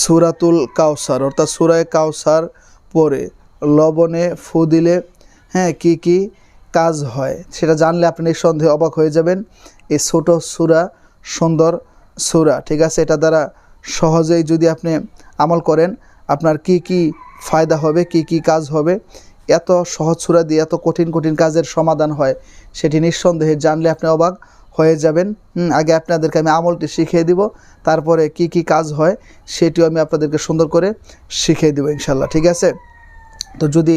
সুরাতুল কাউসার অর্থাৎ সুরায় কাউসার পরে লবণে ফু দিলে হ্যাঁ কি কি কাজ হয় সেটা জানলে আপনি নিঃসন্দেহে অবাক হয়ে যাবেন। এই ছোট সুরা, সুন্দর সুরা, ঠিক আছে? এটা দ্বারা সহজেই যদি আপনি আমল করেন, আপনার কি কি ফায়দা হবে, কি কি কাজ হবে, এত সহজ সুরা দিয়ে এত কঠিন কঠিন কাজের সমাধান হয়, সেটি নিঃসন্দেহে জানলে আপনি অবাক হয়ে যাবেন। আগে আপনাদেরকে আমি আমলটি শিখিয়ে দিব, তারপরে কি কি কাজ হয় সেটিও আমি আপনাদেরকে সুন্দর করে শিখিয়ে দেবো ইনশাল্লাহ ঠিক আছে? তো যদি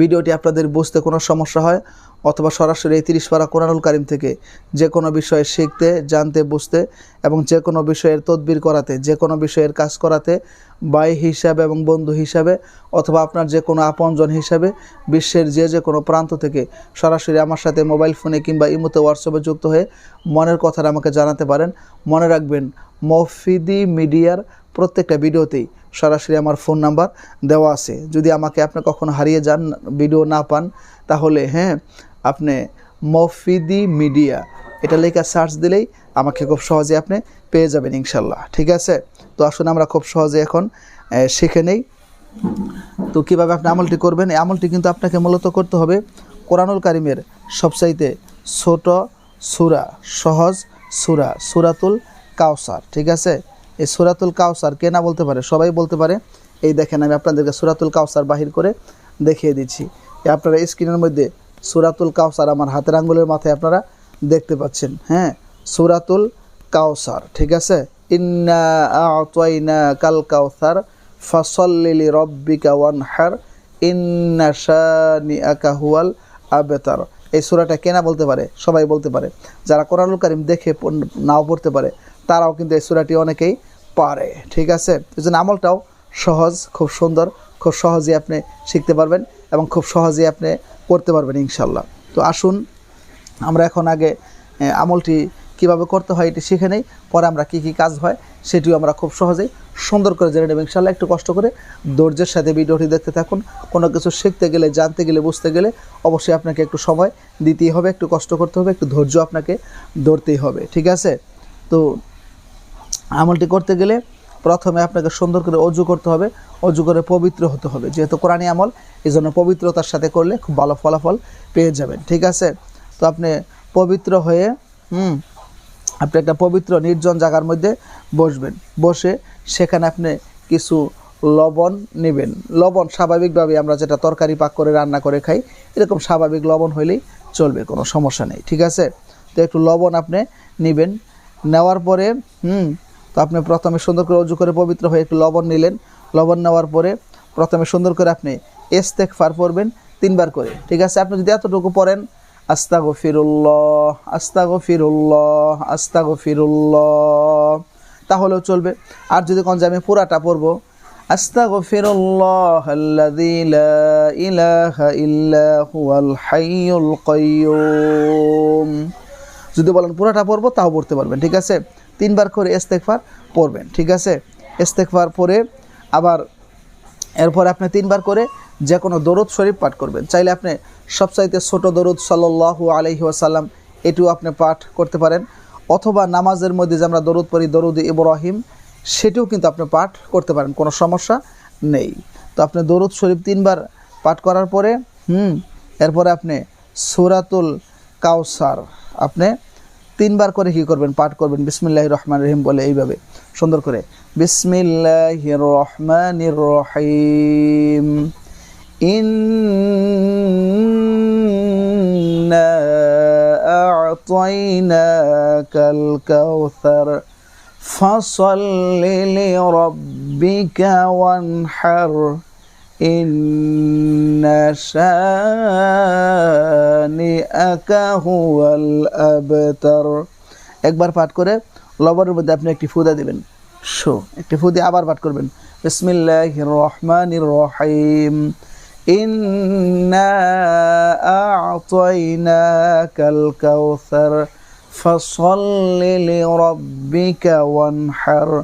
ভিডিওটি আপনাদের বুঝতে কোনো সমস্যা হয় অথবা সরাসরি এই তিরিশ পারা কোরআনুল কারিম থেকে যে কোনো বিষয়ে শিখতে, জানতে, বুঝতে এবং যে কোনো বিষয়ের তদবির করাতে, যে কোনো বিষয়ের কাজ করাতে, ভাই হিসাবে এবং বন্ধু হিসাবে অথবা আপনার যে কোনো আপনজন হিসাবে বিশ্বের যে যে কোনো প্রান্ত থেকে সরাসরি আমার সাথে মোবাইল ফোনে কিংবা ইমোতে হোয়াটসঅ্যাপে যুক্ত হয়ে মনের কথাটা আমাকে জানাতে পারেন। মনে রাখবেন, মফিদি মিডিয়ার প্রত্যেকটা ভিডিওতেই সরাসরি আমার ফোন নাম্বার দেওয়া আছে। যদি আমাকে আপনি কখনো হারিয়ে যান, ভিডিও না পান তাহলে হ্যাঁ আপনি মফিদি মিডিয়া, এটা লেখা সার্চ দিলেই আমাকে খুব সহজে আপনি পেয়ে যাবেন ইনশাল্লাহ, ঠিক আছে? তো আসুন আমরা খুব সহজে এখন শিখে নেই। তো কীভাবে আপনি আমলটি করবেন? এই আমলটি কিন্তু আপনাকে মূলত করতে হবে কোরআনুল কারিমের সবচাইতে ছোট সুরা, সহজ সুরা, সুরাতুল কাউসার ঠিক আছে? এই সুরাতুল কাউসার কে না বলতে পারে? সবাই বলতে পারে। এই দেখেন আমি আপনাদেরকে সুরাতুল কাউসার বাহির করে দেখিয়ে দিচ্ছি। আপনারা স্ক্রিনের মধ্যে সুরাতুল কাউসার আমার হাতের আঙ্গুলের মাথায় আপনারা দেখতে পাচ্ছেন। হ্যাঁ সুরাতুল কাউসার ঠিক আছে? ইন্না কাল কাউসার ফসল্লিলি রব্বিকা ওয়ানহার, ইন্না শানিআকা হুয়াল আবেতার। এই সূরাটা কেনা বলতে পারে? সবাই বলতে পারে। যারা কোরআনুল কারিম দেখে নাও পড়তে পারে, তারাও কিন্তু এই সূরাটি অনেকেই পারে, ঠিক আছে? এই জন্য আমলটাও সহজ, খুব সুন্দর, খুব সহজে আপনি শিখতে পারবেন। এবং খুব সহজেই আপনি করতে পারবেন ইনশাল্লাহ। তো আসুন, আমরা এখন আগে আমলটি কীভাবে করতে হয় এটি শিখে নেই, পরে আমরা কি কি কাজ হয় সেটিও আমরা খুব সহজেই সুন্দর করে জেনে নেব। ইনশাল্লাহ একটু কষ্ট করে ধৈর্যের সাথে ভিডিওটি দেখতে থাকুন। কোনো কিছু শিখতে গেলে, জানতে গেলে, বুঝতে গেলে অবশ্যই আপনাকে একটু সময় দিতেই হবে, একটু কষ্ট করতে হবে, একটু ধৈর্য আপনাকে ধরতেই হবে। ঠিক আছে? তো আমলটি করতে গেলে প্রথমে আপনাকে সুন্দর করে অজু করতে হবে, অজু করে পবিত্র হতে হবে। যেহেতু কোরআনী আমল এই জন্য পবিত্রতার সাথে করলে খুব ভালো ফলাফল পেয়ে যাবেন, ঠিক আছে? তো আপনি পবিত্র হয়ে, হুম, আপনি একটা পবিত্র নির্জন জায়গার মধ্যে বসবেন। বসে সেখানে আপনি কিছু লবণ নেবেন। লবণ স্বাভাবিকভাবে আমরা যেটা তরকারি পাক করে, রান্না করে খাই, এরকম স্বাভাবিক লবণ হইলেই চলবে, কোনো সমস্যা নেই, ঠিক আছে? তো একটু লবণ আপনি নেবেন। নেওয়ার পরে, হুম তো আপনি প্রথমে সুন্দর করে উজু করে পবিত্র হয়ে একটু লবণ নিলেন। লবণ নেওয়ার পরে প্রথমে সুন্দর করে আপনি এস্তেক ফার পড়বেন তিনবার করে। ঠিক আছে? আপনি যদি এতটুকু পড়েন আস্তা ফিরুল্লাহ আস্তাগো ফিরুল্লাহ আস্তা ফিরুল্লাহ তাহলেও চলবে। আর যদি কোন যে আমি পুরাটা পড়ব হাইয়ুল কাইয়্যুম যদি বলেন পুরাটা পড়ব, তাও পড়তে পারবেন। ঠিক আছে? তিনবার করে ইস্তেগফার পড়বেন, ঠিক আছে? ইস্তেগফার পরে আবার এরপর আপনি তিনবার করে যে কোনো দরুদ শরীফ পাঠ করবেন। চাইলে আপনি সবচাইতে ছোট দরুদ সাল্লাল্লাহু আলাইহি ওয়াসাল্লাম এটিও আপনি পাঠ করতে পারেন। অথবা নামাজের মধ্যে যে আমরা দরুদ পড়ি, দরুদ ইব্রাহিম, সেটিও কিন্তু আপনি পাঠ করতে পারেন, কোনো সমস্যা নেই। তো আপনি দরুদ শরীফ তিনবার পাঠ করার পরে, হুম, এরপরে আপনি সুরাতুল কাউসার আপনি তিনবার করে কি করবেন পাঠ করবেন বিসমিল্লাহ রহমান রহিম বলে এইভাবে সুন্দর করে বিসমিল্লাহ রহমান রহিম ইন্না আ'তাইনাকাল কাউসার فصل لربك وانحر إن شانئك هو الأبتر একবার পাঠ করে লবণের মধ্যে আপনি একটি ফুদা দিবেন শো একটি ফুদে আবার পাঠ করবেন বিসমিল্লাহির রহমানির রহিম إنا أعطيناك الكوثر فصل لربك وانحر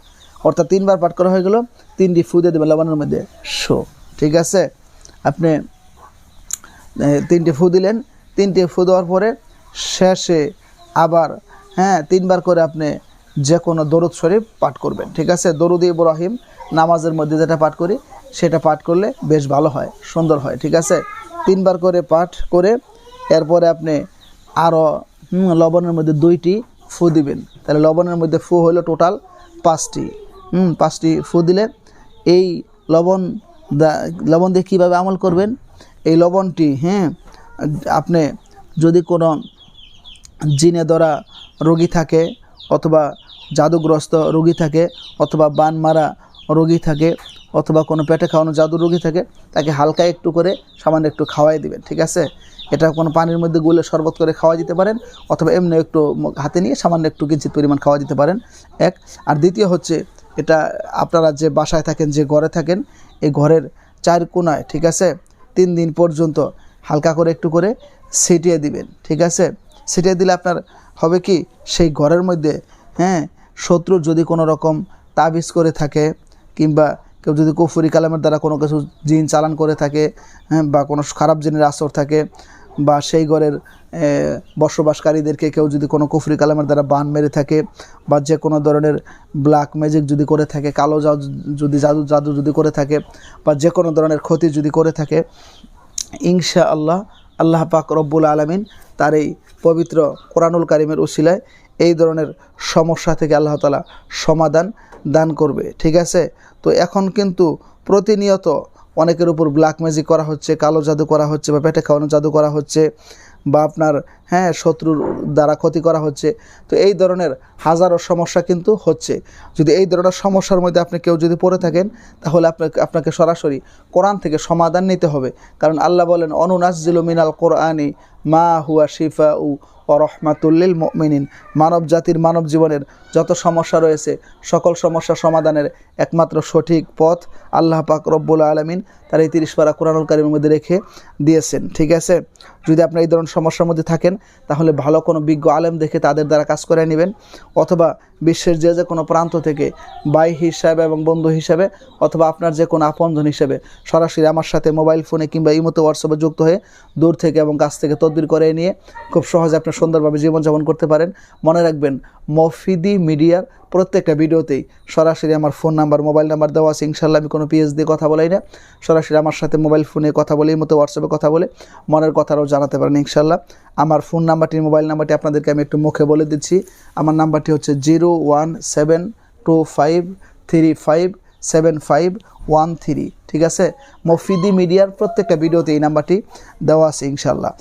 অর্থাৎ তিনবার পাঠ করা হয়ে গেল, তিনটি ফু দিয়ে দেবেন লবণের মধ্যে শো। ঠিক আছে? আপনি তিনটি ফু দিলেন, তিনটি ফু দেওয়ার পরে শেষে আবার হ্যাঁ তিনবার করে আপনি যে কোনো দরুদ শরীফ পাঠ করবেন। ঠিক আছে? দরুদ ইব্রাহিম নামাজের মধ্যে যেটা পাঠ করি, সেটা পাঠ করলে বেশ ভালো হয়, সুন্দর হয়। ঠিক আছে? তিনবার করে পাঠ করে এরপরে আপনি আরও লবণের মধ্যে দুইটি ফু দিবেন। তাহলে লবণের মধ্যে ফু হলো টোটাল পাঁচটি। পাঁচটি ফু দিলে। এই লবণ লবণ দিয়ে কীভাবে আমল করবেন? এই লবণটি হ্যাঁ আপনি যদি কোনো জিনে ধরা রোগী থাকে অথবা জাদুগ্রস্ত রোগী থাকে অথবা বান মারা রোগী থাকে অথবা কোনো পেটে খাওয়ানো জাদু রোগী থাকে, তাকে হালকা একটু করে সামান্য একটু খাওয়াই দিবেন, ঠিক আছে? এটা কোনো পানির মধ্যে গুলে শরবত করে খাওয়া যেতে পারেন অথবা এমনি একটু হাতে নিয়ে সামান্য একটু কিঞ্চিত পরিমাণ খাওয়া যেতে পারেন। এক, আর দ্বিতীয় হচ্ছে এটা আপনারা যে বাসায় থাকেন, যে ঘরে থাকেন, এই ঘরের চার কোনায়, ঠিক আছে, তিন দিন পর্যন্ত হালকা করে একটু করে ছিটিয়ে দিবেন, ঠিক আছে? ছিটিয়ে দিলে আপনার হবে কি, সেই ঘরের মধ্যে হ্যাঁ শত্রু যদি কোনো রকম তাবিজ করে থাকে, কিংবা কেউ যদি কুফুরি কালামের দ্বারা কোনো কিছু জিন চালান করে থাকে হ্যাঁ বা কোনো খারাপ জিনের আসর থাকে বা সেই ঘরের বসবাসকারীদেরকে কেউ যদি কোনো কুফরি কালামের দ্বারা বান মেরে থাকে বা যে কোনো ধরনের ব্ল্যাক ম্যাজিক যদি করে থাকে, কালো জাদু যদি, জাদু জাদু যদি করে থাকে বা যে কোনো ধরনের ক্ষতি যদি করে থাকে ইনশা আল্লাহ আল্লাহ পাক রব্বুল আলমিন তার এই পবিত্র কোরআনুল কারিমের উসিলায় এই ধরনের সমস্যা থেকে আল্লাহ তালা সমাধান দান করবে। ঠিক আছে? তো এখন কিন্তু প্রতিনিয়ত অনেকের উপর ব্ল্যাক ম্যাজিক করা হচ্ছে, কালো জাদু করা হচ্ছে বা পেটে খাওয়ানো জাদু করা হচ্ছে বা আপনার হ্যাঁ শত্রুর দ্বারা ক্ষতি করা হচ্ছে। তো এই ধরনের হাজারো সমস্যা কিন্তু হচ্ছে। যদি এই ধরনের সমস্যার মধ্যে আপনি কেউ যদি পড়ে থাকেন, তাহলে আপনাকে আপনাকে সরাসরি কোরআন থেকে সমাধান নিতে হবে। কারণ আল্লাহ বলেন অনুনাজিল মিনাল কোরআনি মা হুয়া শিফা উ ও রহমাতুল্লিল মিনিন মানব জাতির মানব জীবনের যত সমস্যা রয়েছে, সকল সমস্যা সমাধানের একমাত্র সঠিক পথ আল্লাহ পাক রব্বুল আলমিন তার এই তিরিশ পারা কোরআনুল কারিমের মধ্যে রেখে দিয়েছেন। ঠিক আছে? যদি আপনি এই ধরনের সমস্যার মধ্যে থাকেন তাহলে ভালো কোনো বিজ্ঞ আলেম দেখে তাদের দ্বারা কাজ করে নেবেন। অথবা বিশ্বের যে যে কোনো প্রান্ত থেকে ভাই হিসাবে এবং বন্ধু হিসাবে, অথবা আপনার যে কোনো আপনজন হিসেবে সরাসরি আমার সাথে মোবাইল ফোনে কিংবা ইমোতে হোয়াটসঅ্যাপে যুক্ত হয়ে দূর থেকে এবং কাছ থেকে তদবির করে নিয়ে খুব সহজে আপনি সুন্দরভাবে জীবনযাপন করতে পারেন। মনে রাখবেন, মফিদি মিডিয়ার প্রত্যেকটা ভিডিওতেই সরাসরি আমার ফোন নাম্বার, মোবাইল নাম্বার দেওয়া আছে। ইনশাল্লাহ আমি কোনো পিএস দিয়ে কথা বলাই না। সরাসরি আমার সাথে মোবাইল ফোনে কথা বলে মতো হোয়াটসঅ্যাপে কথা বলে মনের কথাটাও জানাতে পারেন ইনশাল্লাহ আমার ফোন নাম্বারটি মোবাইল নাম্বারটি আপনাদেরকে আমি একটু মুখে বলে দিচ্ছি। আমার নাম্বারটি হচ্ছে zero one seven two five three five seven five one three. ঠিক আছে? মফিদি মিডিয়ার প্রত্যেকটা ভিডিওতে এই নাম্বারটি দেওয়া আছে ইনশাল্লাহ।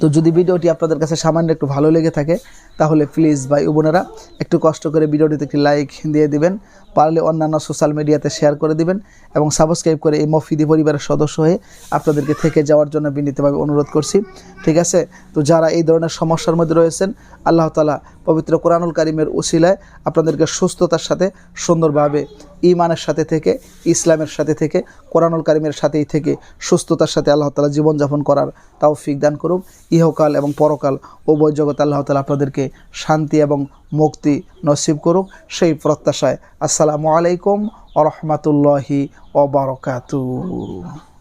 তো যদি ভিডিওটি আপনাদের কাছে সামান্য একটু ভালো লেগে থাকে, তাহলে প্লিজ ভাই বোনেরা একটু কষ্ট করে ভিডিওটিতে একটি লাইক দিয়ে দিবেন, পারলে অন্যান্য সোশ্যাল মিডিয়াতে শেয়ার করে দিবেন এবং সাবস্ক্রাইব করে এই মফিদি পরিবারের সদস্য হয়ে আপনাদেরকে থেকে যাওয়ার জন্য বিনীতভাবে অনুরোধ করছি। ঠিক আছে? তো যারা এই ধরনের সমস্যার মধ্যে রয়েছেন, আল্লাহ তালা পবিত্র কোরআনুল কারিমের উসিলায় আপনাদেরকে সুস্থতার সাথে সুন্দরভাবে ইমানের সাথে থেকে, ইসলামের সাথে থেকে, কোরআনুল কারিমের সাথেই থেকে সুস্থতার সাথে আল্লাহ তালা জীবনযাপন করার তাও দান করুক। ইহকাল এবং পরকাল উভয় বৈজগত আল্লাহ তালা আপনাদেরকে শান্তি এবং মুক্তি নসিব করুক। সেই প্রত্যাশায় আসসালামু আলাইকুম আরহামতুল্লাহি রহমতুল্লাহি